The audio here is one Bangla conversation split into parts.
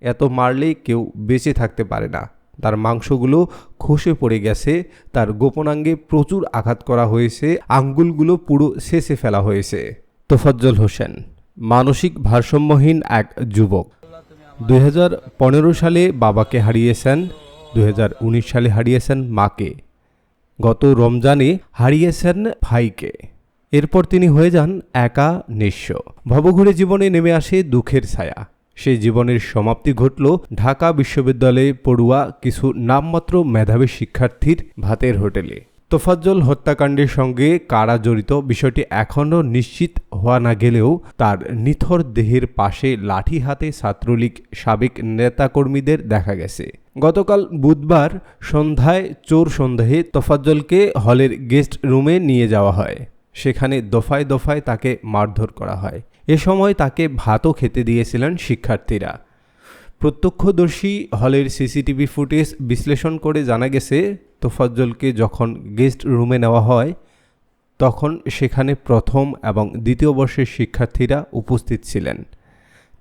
এত মারলেই কেউ বেঁচে থাকতে পারে না। তার মাংসগুলো খসে পড়ে গেছে, তার গোপনাঙ্গে প্রচুর আঘাত করা হয়েছে, আঙ্গুলগুলো পুরো শেষে ফেলা হয়েছে। তোফাজ্জল হোসেন, মানসিক ভারসাম্যহীন এক যুবক। দুই হাজার পনেরো সালে বাবাকে হারিয়েছেন, দুই হাজার উনিশ সালে হারিয়েছেন মাকে। গত রমজানে হারিয়েছেন ভাইকে। এরপর তিনি হয়ে যান একা, নিঃস্ব। ভবঘুরে জীবনে নেমে আসে দুঃখের ছায়া। সেই জীবনের সমাপ্তি ঘটল ঢাকা বিশ্ববিদ্যালয়ে পড়ুয়া কিছু নামমাত্র মেধাবী শিক্ষার্থীর ভাতের হোটেলে। তোফাজ্জল হত্যাকাণ্ডের সঙ্গে কারা জড়িত বিষয়টি এখনও নিশ্চিত হওয়া না গেলেও তার নিথর দেহের পাশে লাঠি হাতে ছাত্রলীগ সাবেক নেতাকর্মীদের দেখা গেছে। গতকাল বুধবার সন্ধ্যায় চোর সন্দেহে তোফাজ্জলকে হলের গেস্ট রুমে নিয়ে যাওয়া হয়। সেখানে দফায় দফায় তাকে মারধর করা হয়। এ সময় তাকে ভাতও খেতে দিয়েছিলেন শিক্ষার্থীরা। প্রত্যক্ষদর্শী হলের সিসিটিভি ফুটেজ বিশ্লেষণ করে জানা গেছে, তোফাজ্জলকে যখন গেস্ট রুমে নেওয়া হয়, তখন সেখানে প্রথম এবং দ্বিতীয় বর্ষের শিক্ষার্থীরা উপস্থিত ছিলেন।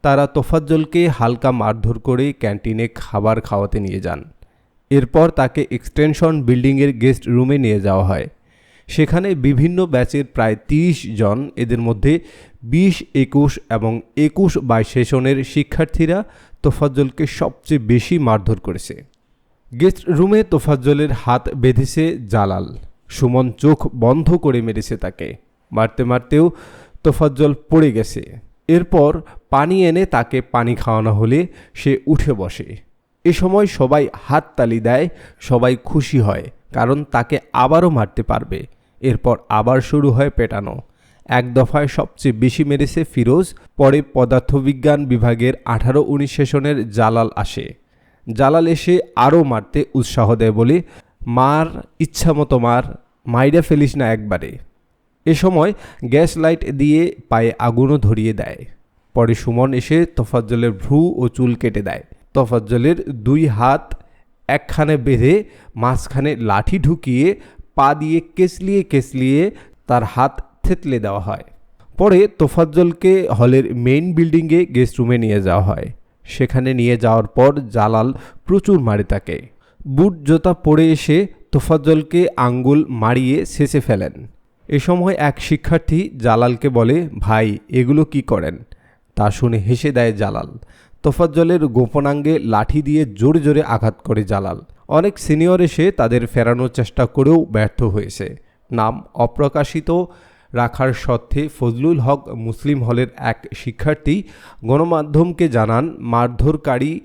তারা তোফাজ্জলকে হালকা মারধর করে ক্যান্টিনে খাবার খাওয়াতে নিয়ে যান। এরপর তাকে এক্সটেনশন বিল্ডিংয়ের গেস্ট রুমে নিয়ে যাওয়া হয়। সেখানে বিভিন্ন ব্যাচের প্রায় তিরিশ জন, এদের মধ্যে বিশ, একুশ এবং একুশ বাইশ সেশনের শিক্ষার্থীরা তোফাজ্জলকে সবচেয়ে বেশি মারধর করেছে। গেস্ট রুমে তোফাজ্জলের হাত বেঁধেছে জালাল। সুমন চোখ বন্ধ করে মেরেছে তাকে। মারতে মারতেও তোফাজ্জল পড়ে গেছে। এরপর পানি এনে তাকে পানি খাওয়ানো হলে সে উঠে বসে। এ সময় সবাই হাততালি দেয়, সবাই খুশি হয়। কারণ তাকে আবারও মারতে পারবে। এরপর আবার শুরু হয় পেটানো। এক দফায় সবচেয়ে বেশি মেরেছে ফিরোজ, পরে পদার্থবিজ্ঞান বিভাগের আঠারো উনিশ সেশনের জালাল আসে। জালাল এসে আরও মারতে উৎসাহ দেয় বলে, মার, ইচ্ছামতো মার, মাইরা ফেলিস না একবারে। এ সময় গ্যাস লাইট দিয়ে পায়ে আগুনও ধরিয়ে দেয়। পরে সুমন এসে তফাজ্জলের ভ্রু ও চুল কেটে দেয়। তফাজ্জলের দুই হাত একখানে বেঁধে মাঝখানে লাঠি ঢুকিয়ে পা দিয়ে কেসলিয়ে কেসলিয়ে তার হাত থেতলে দেওয়া হয়। পরে তোফাজ্জলকে হলের মেইন বিল্ডিংয়ে গেস্ট রুমে নিয়ে যাওয়া হয়। সেখানে নিয়ে যাওয়ার পর জালাল প্রচুর মারে তাকে। বুট জোতা পরে এসে তোফাজ্জলকে আঙ্গুল মারিয়ে শেষে ফেলেন। এ সময় এক শিক্ষার্থী জালালকে বলে, ভাই, এগুলো কি করেন? তা শুনে হেসে দেয় জালাল। তোফাজ্জলের গোপনাঙ্গে লাঠি দিয়ে জোরে জোরে আঘাত করে জালাল। অনেক সিনিয়র এসে তাদের ফেরানোর চেষ্টা করেও ব্যর্থ হয়েছে। নাম অপ্রকাশিত রাখার সত্ত্বে ফজলুল হক মুসলিম হলের এক শিক্ষার্থী গণমাধ্যমকে জানান, মারধরকারী,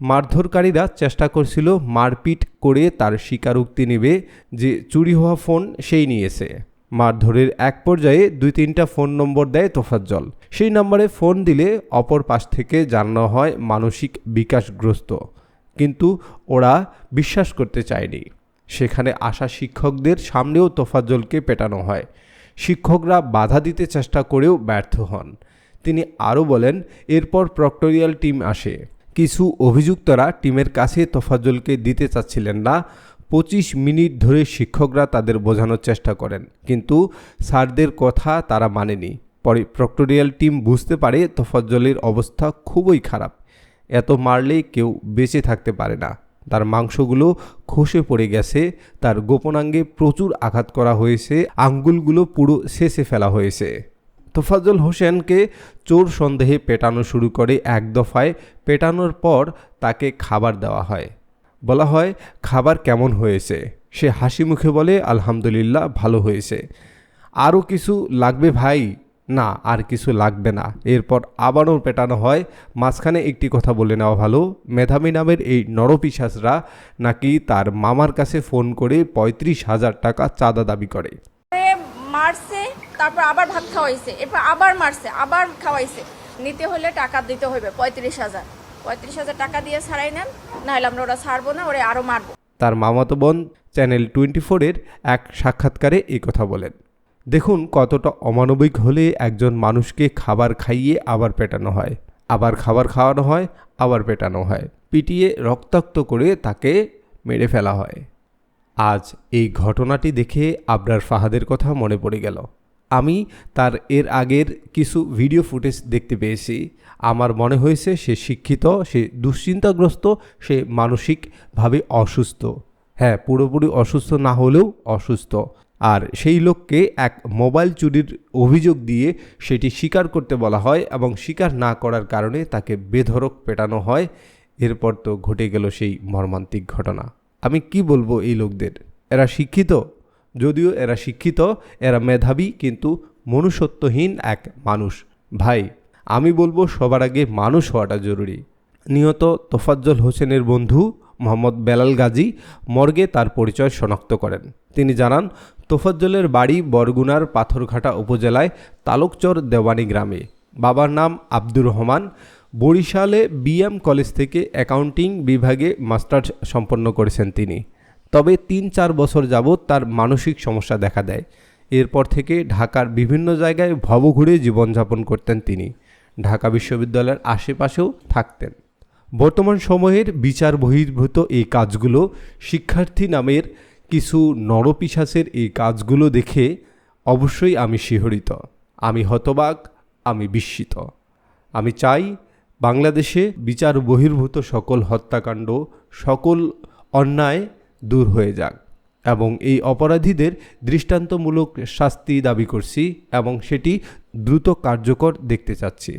মারধরকারীরা চেষ্টা করছিল মারপিট করে তার স্বীকারোক্তি নেবে যে চুরি হওয়া ফোন সেই নিয়েছে। মারধরের এক পর্যায়ে দুই তিনটা ফোন নম্বর দেয় তোফাজ্জল। সেই নম্বরে ফোন দিলে অপর পাশ থেকে জানানো হয় মানসিক বিকাশগ্রস্ত। কিন্তু ওরা বিশ্বাস করতে চায়নি। সেখানে আসা শিক্ষকদের সামনেও তোফাজ্জলকে পেটানো হয়। শিক্ষকরা বাধা দিতে চেষ্টা করেও ব্যর্থ হন। তিনি আরও বলেন, এরপর প্রক্টোরিয়াল টিম আসে। কিছু অভিযুক্তরা টিমের কাছে তোফাজ্জলকে দিতে চাচ্ছিলেন না। পঁচিশ মিনিট ধরে শিক্ষকরা তাদের বোঝানোর চেষ্টা করেন। কিন্তু স্যারদের কথা তারা মানেনি। পরে প্রক্টোরিয়াল টিম বুঝতে পারে তোফাজ্জলের অবস্থা খুবই খারাপ। এত মারলেই কেউ বেঁচে থাকতে পারে না। তার মাংসগুলো খসে পড়ে গেছে। তার গোপনাঙ্গে প্রচুর আঘাত করা হয়েছে। আঙ্গুলগুলো পুরো শেষে ফেলা হয়েছে। তোফাজ্জল হোসেনকে চোর সন্দেহে পেটানো শুরু করে এক দফায়। পেটানোর পর তাকে খাবার দেওয়া হয়। বলা হয়, খাবার কেমন হয়েছে? সে হাসি মুখে বলে, আলহামদুলিল্লাহ, ভালো হয়েছে। আরও কিছু লাগবে ভাই? না, আর কিছু লাগবে না। এরপর আবারও পেটানো হয়, মাঝখানে একটি কথা বলে নেওয়া ভালো, মেধাবী নামের এই নরপিসাসরা নাকি তার মামার কাছে ফোন করে পঁয়ত্রিশ হাজার টাকা চাঁদা দাবি করে? মারছে, তারপর আবার ভাত খাওয়াইছে, এরপর আবার মারছে, আবার খাওয়াইছে। নিতে হলে টাকা দিতে হবে পঁয়ত্রিশ হাজার। পঁয়ত্রিশ হাজার টাকা দিয়ে ছাড়াই নেন, নাহলে আমরা ওরা ছাড়বো না, ওরা আরও মারবো। তার মামাতো বোন চ্যানেল টোয়েন্টি ফোরের এক সাক্ষাৎকারে এই কথা বলেন। দেখুন কতটা অমানবিক হলে একজন মানুষকে খাবার খাইয়ে আবার পেটানো হয়। আবার খাবার খাওয়ানো হয়, আবার পেটানো হয়। পিটিয়ে রক্তাক্ত করে তাকে মেরে ফেলা হয়। আজ এই ঘটনাটি দেখে আবরার ফাহাদের কথা মনে পড়ে গেল। আমি তার এর আগের কিছু ভিডিও ফুটেজ দেখতে পেয়েছি। আমার মনে হয়েছে সে শিক্ষিত, সে দুশ্চিন্তাগ্রস্ত, সে মানসিকভাবে অসুস্থ। হ্যাঁ পুরোপুরি অসুস্থ না হলেও অসুস্থ। আর সেই লোককে এক মোবাইল চুরির অভিযোগ দিয়ে সেটি স্বীকার করতে বলা হয় এবং স্বীকার না করার কারণে তাকে বেধরক পেটানো হয়। এরপর তো ঘটে গেল সেই মর্মান্তিক ঘটনা। আমি কি বলব এই লোকদের? এরা শিক্ষিত যদিও এরা শিক্ষিত, এরা মেধাবী, কিন্তু মনুষ্যত্বহীন এক মানুষ। ভাই, আমি বলব সবার আগে মানুষ হওয়াটা জরুরি। নিহত তোফাজ্জল হোসেনের বন্ধু মোহাম্মদ বেলাল গাজী মর্গে তার পরিচয় শনাক্ত করেন। তিনি জানান, তোফাজ্জলের বাড়ি বরগুনার পাথরঘাটা উপজেলায় তালুকচর দেওয়ানি গ্রামে। বাবার নাম আব্দুর রহমান। বরিশালে বিএম কলেজ থেকে অ্যাকাউন্টিং বিভাগে মাস্টার্স সম্পন্ন করেছেন তিনি। তবে তিন চার বছর যাবৎ তার মানসিক সমস্যা দেখা দেয়। এরপর থেকে ঢাকার বিভিন্ন জায়গায় ভবঘুরে জীবনযাপন করতেন তিনি। ঢাকা বিশ্ববিদ্যালয়ের আশেপাশেও থাকতেন। বর্তমান সময়ের বিচার বহির্ভূত এই কাজগুলো শিক্ষার্থী নামের কিছু নরপিশাসের এই কাজগুলো দেখে অবশ্যই আমি শিহরিত। আমি হতবাক, আমি বিস্মিত। আমি চাই বাংলাদেশে বিচার বহির্ভূত সকল হত্যাকাণ্ড, সকল অন্যায় দূর হয়ে যাক। এবং এই অপরাধীদের দৃষ্টান্তমূলক শাস্তি দাবি করছি এবং সেটি দ্রুত কার্যকর দেখতে চাচ্ছি।